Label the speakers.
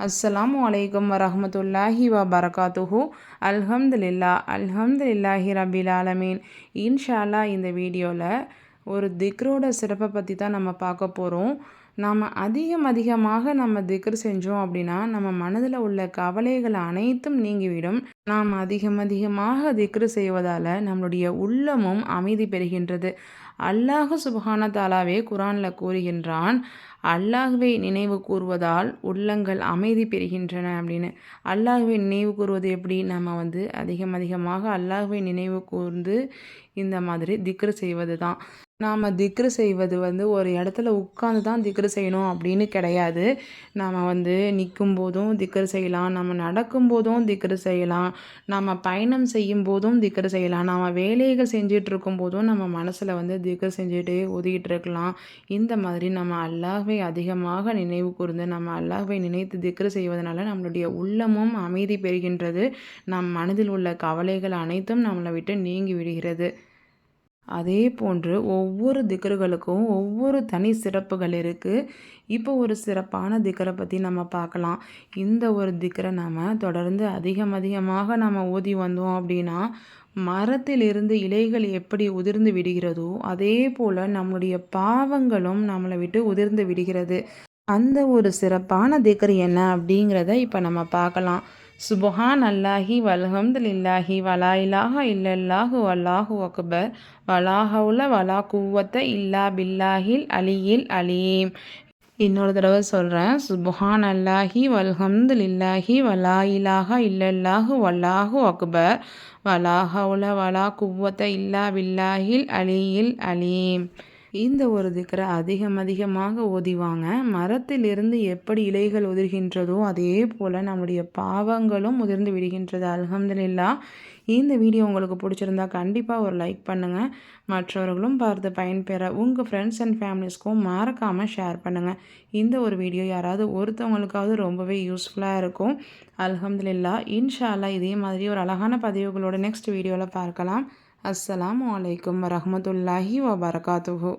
Speaker 1: அஸ்ஸலாமு அலைக்கும் வரமத்துல்லாஹி வ பரகாத்துஹு அல்ஹம்துலில்லா அல்ஹம்துலில்லாஹி ரபில் ஆலமீன். இன்ஷால்லா இந்த வீடியோவில் ஒரு திக்ரோட சிறப்பை பற்றி தான் நம்ம பார்க்க போகிறோம் நாம் அதிகம் அதிகமாக நம்ம திக்ர் செஞ்சோம் அப்படின்னா நம்ம மனதில் உள்ள கவலைகள் அனைத்தும் நீங்கிவிடும். நாம் அதிகம் அதிகமாக திக்ரு செய்வதால் நம்மளுடைய உள்ளமும் அமைதி பெறுகின்றது. அல்லாஹ் சுபஹான தாலாவே குரானில் கூறுகின்றான் அல்லாஹுவை நினைவு கூறுவதால் உள்ளங்கள் அமைதி பெறுகின்றன அப்படின்னு. அல்லாஹுவை நினைவு கூறுவது எப்படி? நம்ம வந்து அதிகம் அதிகமாக அல்லாஹுவை நினைவு கூர்ந்து இந்த மாதிரி திக்ரு செய்வது தான் நாம் திக்ரு செய்வது வந்து ஒரு இடத்துல உட்காந்து தான் திக்ரு செய்யணும் அப்படின்னு கிடையாது. நாம் வந்து நிற்கும் போதும் திக்ரு செய்யலாம். நம்ம நடக்கும் போதும் திக்ரு செய்யலாம். நம்ம பயணம் செய்யும் போதும் திக்ரு செய்யலாம். நம்ம வேலைகள் செஞ்சிட்ருக்கும் போதும் நம்ம மனசில் வந்து திக்ரு செஞ்சுட்டே ஒதுக்கிட்டு இருக்கலாம். இந்த மாதிரி நம்ம அல்லாஹ்வை அதிகமாக நினைவு கூர்ந்து நம்ம அல்லாஹ்வை நினைத்து திக்ரு செய்வதனால நம்மளுடைய உள்ளமும் அமைதி பெறுகின்றது. நம் மனதில் உள்ள கவலைகள் அனைத்தும் நம்மளை விட்டு நீங்கி விடுகிறது. அதே போன்று ஒவ்வொரு திக்கர்களுக்கும் ஒவ்வொரு தனி சிறப்புகள் இருக்குது இப்போ ஒரு சிறப்பான திக்கரை பற்றி நம்ம பார்க்கலாம். இந்த ஒரு திக்கரை நம்ம தொடர்ந்து அதிகம் அதிகமாக நம்ம ஊதி வந்தோம் அப்படின்னா மரத்திலிருந்து இலைகள் எப்படி உதிர்ந்து விடுகிறதோ அதே போல் நம்முடைய பாவங்களும் நம்மளை விட்டு உதிர்ந்து விடுகிறது. அந்த ஒரு சிறப்பான திக்கர் என்ன அப்படிங்கிறத இப்போ நம்ம பார்க்கலாம். சுபஹான் அல்லாஹி வல்ஹம்துலில்லாஹி வலா இலாஹ இல்லல்லாஹு வல்லாஹு அக்பர் வலாஹவுல வலா குவத்த இல்லா பில்லாஹில் அலியில் அலீம். இன்னொரு தடவை சொல்கிறேன் சுபஹான் அல்லாஹி வல்ஹம்துலில்லாஹி வலா இலாஹ இல்லல்லாஹு வல்லாஹு அக்பர் வலாஹவுல வலா குவத்த இல்லா பில்லாஹில் அலியில் அலீம். இந்த ஒரு திக்கரை அதிகம் அதிகமாக ஓதிவாங்க மரத்திலிருந்து எப்படி இலைகள் உதிர்கின்றதோ அதே போல் நம்முடைய பாவங்களும் உதிர்ந்து விடுகின்றது. அலகம்துல்லா இந்த வீடியோ உங்களுக்கு பிடிச்சிருந்தா கண்டிப்பாக ஒரு லைக் பண்ணுங்கள் மற்றவர்களும் பார்த்து பயன்பெற உங்கள் ஃப்ரெண்ட்ஸ் அண்ட் ஃபேமிலிஸ்க்கும் மறக்காமல் ஷேர் பண்ணுங்கள் இந்த ஒரு வீடியோ யாராவது ஒருத்தவங்களுக்காவது ரொம்பவே யூஸ்ஃபுல்லாக இருக்கும். அலகம்துல்லா இன்ஷால்லா இதே மாதிரி ஒரு அழகான பதிவுகளோட நெக்ஸ்ட் வீடியோவில் பார்க்கலாம். அஸ்ஸலாம் வலைக்கம் வரமத்துல்லாஹி வபரகாத்துஹூ.